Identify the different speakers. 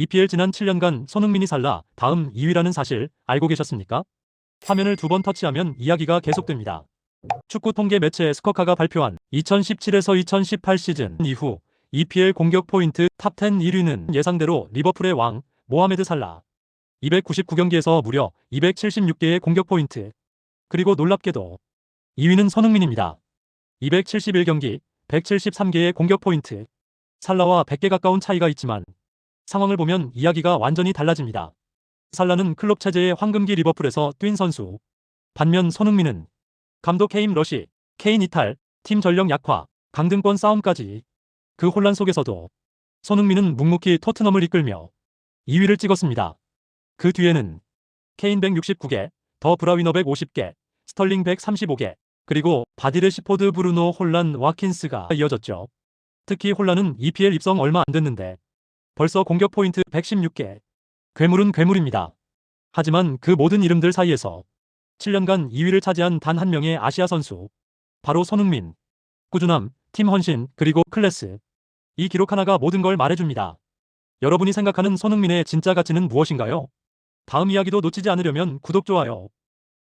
Speaker 1: EPL 지난 7년간 손흥민이 살라 다음 2위라는 사실 알고 계셨습니까? 화면을 두 번 터치하면 이야기가 계속됩니다. 축구 통계 매체 스코카가 발표한 2017에서 2018 시즌 이후 EPL 공격 포인트 탑10 1위는 예상대로 리버풀의 왕 모하메드 살라 299경기에서 무려 276개의 공격 포인트 그리고 놀랍게도 2위는 손흥민입니다. 271경기 173개의 공격 포인트 살라와 100개 가까운 차이가 있지만 상황을 보면 이야기가 완전히 달라집니다. 살라는 클럽 체제의 황금기 리버풀에서 뛴 선수. 반면 손흥민은 감독 해임 러시, 케인 이탈, 팀 전력 약화, 강등권 싸움까지 그 혼란 속에서도 손흥민은 묵묵히 토트넘을 이끌며 2위를 찍었습니다. 그 뒤에는 케인 169개, 더 브라위너 150개, 스털링 135개, 그리고 바디르 시포드 브루노 혼란 와킨스가 이어졌죠. 특히 혼란은 EPL 입성 얼마 안 됐는데 벌써 공격 포인트 116개. 괴물은 괴물입니다. 하지만 그 모든 이름들 사이에서 7년간 2위를 차지한 단 한 명의 아시아 선수. 바로 손흥민. 꾸준함, 팀 헌신, 그리고 클래스. 이 기록 하나가 모든 걸 말해줍니다. 여러분이 생각하는 손흥민의 진짜 가치는 무엇인가요? 다음 이야기도 놓치지 않으려면 구독, 좋아요.